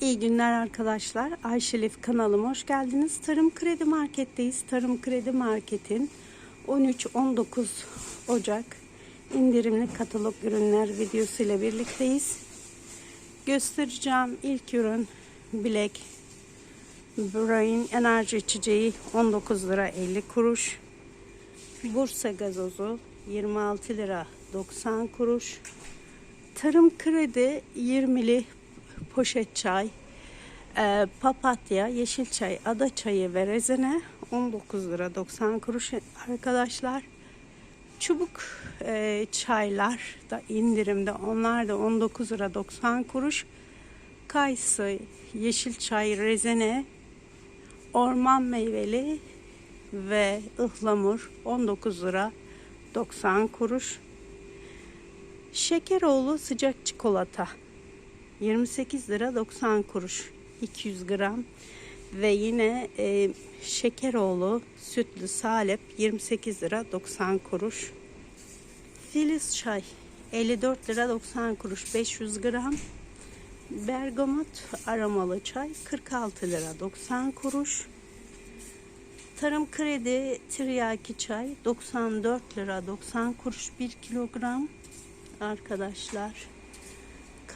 İyi günler arkadaşlar. Ayşelif kanalıma hoş geldiniz. Tarım Kredi Market'teyiz. Tarım Kredi Market'in 13-19 Ocak indirimli katalog ürünler videosu ile birlikteyiz. Göstereceğim ilk ürün Black Brain enerji içeceği 19 lira 50 kuruş. Bursa gazozu 26 lira 90 kuruş. Tarım kredi 20'li poşet çay, e, papatya, yeşil çay, ada çayı ve rezene 19 lira 90 kuruş arkadaşlar. Çubuk e, çaylar da indirimde. Onlar da 19 lira 90 kuruş. Kayısı, yeşil çay, rezene, orman meyveli ve ıhlamur 19 lira 90 kuruş. Şekeroğlu sıcak çikolata 28 lira 90 kuruş 200 gram ve yine e, Şekeroğlu sütlü salep 28 lira 90 kuruş. Filiz çay 54 lira 90 kuruş 500 gram. Bergamot aromalı çay 46 lira 90 kuruş. Tarım kredi tiryaki çay 94 lira 90 kuruş 1 kilogram arkadaşlar.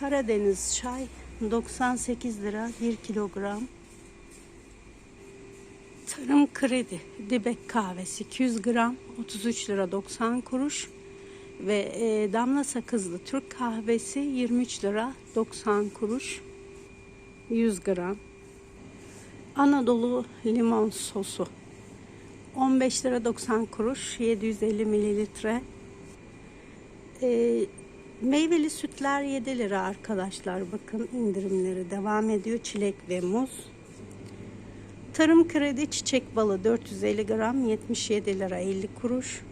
Karadeniz çay 98 lira 1 kilogram. Tarım kredi dibek kahvesi 200 gram 33 lira 90 kuruş ve e, damla sakızlı Türk kahvesi 23 lira 90 kuruş 100 gram. Anadolu limon sosu 15 lira 90 kuruş 750 mililitre. E, meyveli sütler 7 lira arkadaşlar. Bakın indirimleri devam ediyor. Çilek ve muz. Tarım kredi çiçek balı 450 gram 77 lira 50 kuruş.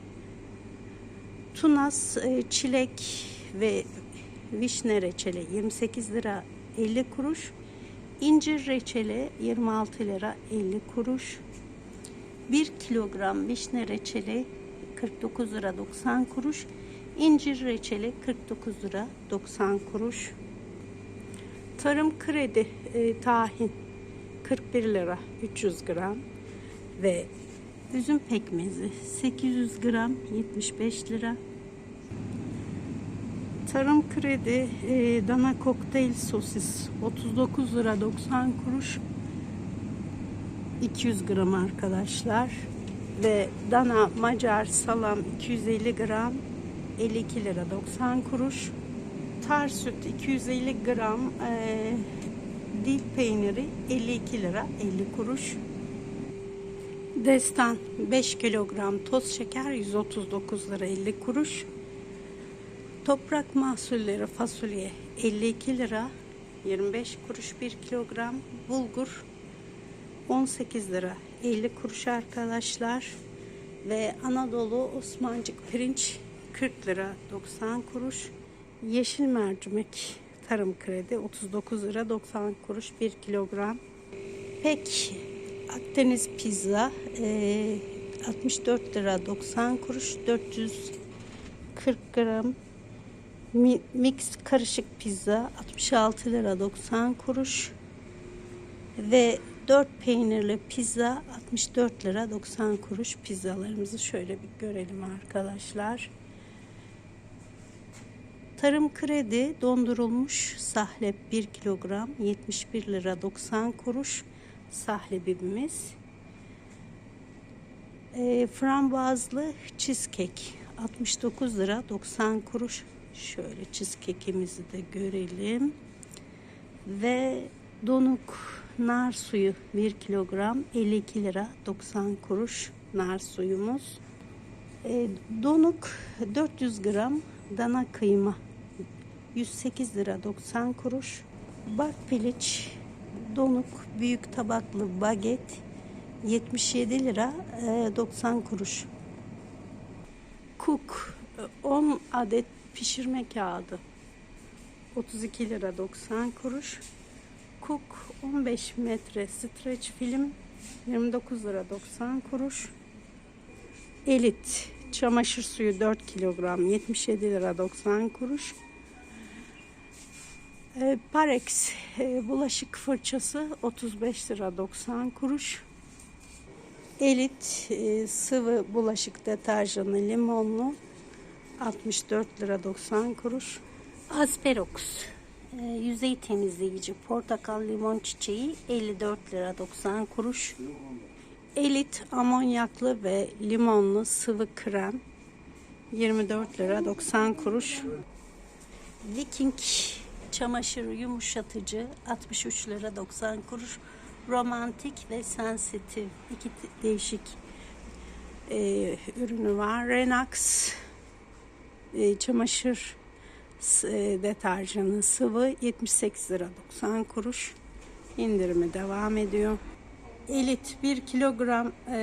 Tunas e, çilek ve vişne reçeli 28 lira 50 kuruş. İncir reçeli 26 lira 50 kuruş. 1 kilogram vişne reçeli 49 lira 90 kuruş. İncir reçeli 49 lira 90 kuruş. Tarım kredi e, tahin 41 lira 300 gram ve üzüm pekmezi 800 gram 75 lira. Tarım kredi e, dana kokteyl sosis 39 lira 90 kuruş 200 gram arkadaşlar ve dana macar salam 250 gram 52 lira 90 kuruş. Tar süt 250 gram e, dil peyniri 52 lira 50 kuruş. Destan 5 kilogram toz şeker 139 lira 50 kuruş. Toprak mahsulleri fasulye 52 lira 25 kuruş 1 kilogram. Bulgur 18 lira 50 kuruş arkadaşlar. Ve Anadolu Osmancık pirinç 40 lira 90 kuruş yeşil mercimek tarım kredi 39 lira 90 kuruş 1 kilogram pek Akdeniz pizza e, 64 lira 90 kuruş 440 gram Mi, mix karışık pizza 66 lira 90 kuruş ve 4 peynirli pizza 64 lira 90 kuruş pizzalarımızı şöyle bir görelim arkadaşlar. Tarım kredi dondurulmuş sahlep 1 kilogram 71 lira 90 kuruş sahlebimiz. E, frambuazlı cheesecake 69 lira 90 kuruş. Şöyle cheesecake'imizi de görelim. Ve donuk nar suyu 1 kilogram 52 lira 90 kuruş nar suyumuz. E, donuk 400 gram dana kıyma 108 lira 90 kuruş. Bak piliç donuk büyük tabaklı baget 77 lira 90 kuruş. Cook 10 adet pişirme kağıdı 32 lira 90 kuruş. Cook 15 metre streç film 29 lira 90 kuruş. Elit çamaşır suyu 4 kilogram 77 lira 90 kuruş. E, Parex e, bulaşık fırçası 35 lira 90 kuruş. Elit e, sıvı bulaşık deterjanı limonlu 64 lira 90 kuruş. Asperox e, yüzey temizleyici portakal limon çiçeği 54 lira 90 kuruş. Elit amonyaklı ve limonlu sıvı krem 24 lira 90 kuruş. Viking çamaşır yumuşatıcı 63 lira 90 kuruş. Romantik ve sensitif iki değişik e, ürünü var. Renax e, çamaşır e, deterjanı sıvı 78 lira 90 kuruş. İndirimi devam ediyor. Elit 1 kilogram e,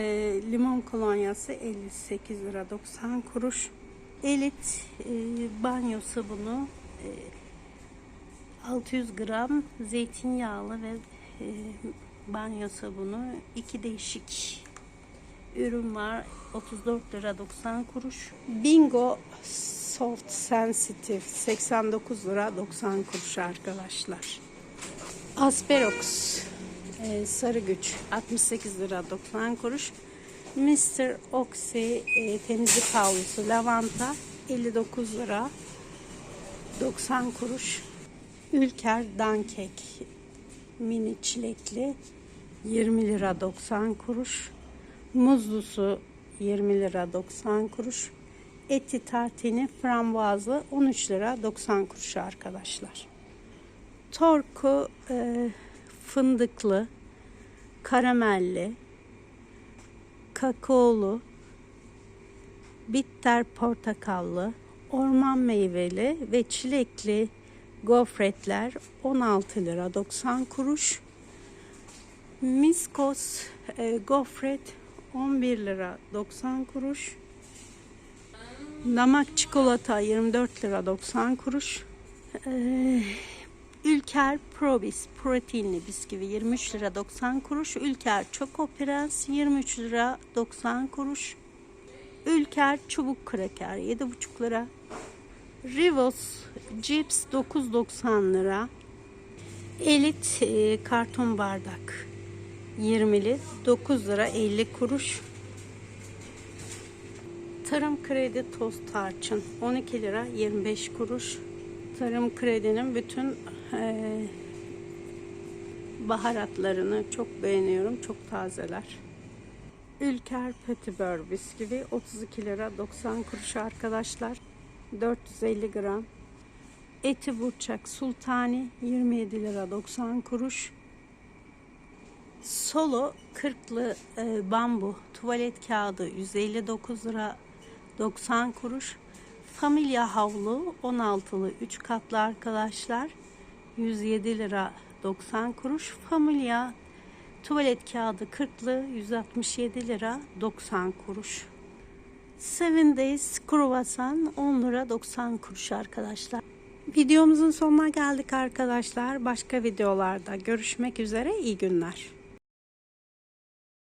limon kolonyası 58 lira 90 kuruş. Elit e, banyo sabunu e, 600 gram zeytinyağlı ve e, banyo sabunu iki değişik ürün var 34 lira 90 kuruş. Bingo Soft Sensitive 89 lira 90 kuruş arkadaşlar. Asperox e, sarı güç 68 lira 90 kuruş. Mr. Oxy e, temizlik havlusu lavanta 59 lira 90 kuruş. Ülker Dankek mini çilekli 20 lira 90 kuruş. Muzlusu 20 lira 90 kuruş. Eti tartini frambuazlı 13 lira 90 kuruş arkadaşlar. Torku e, fındıklı, karamelli, kakaolu, bitter portakallı, orman meyveli ve çilekli gofretler 16 lira 90 kuruş. Miskos e, gofret 11 lira 90 kuruş. Damak çikolata 24 lira 90 kuruş. Ee, Ülker Probis proteinli bisküvi 23 lira 90 kuruş. Ülker Choco Prens 23 lira 90 kuruş. Ülker çubuk kraker 7,5 lira. Rivos cips 9,90 lira. Elit e, karton bardak 20'li 9 lira 50 kuruş. Tarım kredi toz tarçın 12 lira 25 kuruş. Tarım kredinin bütün e, baharatlarını çok beğeniyorum. Çok tazeler. Ülker Petibör bisküvi 32 lira 90 kuruş arkadaşlar. 450 gram. Eti burçak sultani 27 lira 90 kuruş. Solo 40'lı e, bambu tuvalet kağıdı 159 lira 90 kuruş. Familya havlu 16'lı 3 katlı arkadaşlar 107 lira 90 kuruş. Familya tuvalet kağıdı 40'lı 167 lira 90 kuruş. Seven Days kruvasan 10 lira 90 kuruş arkadaşlar. Videomuzun sonuna geldik arkadaşlar. Başka videolarda görüşmek üzere. İyi günler.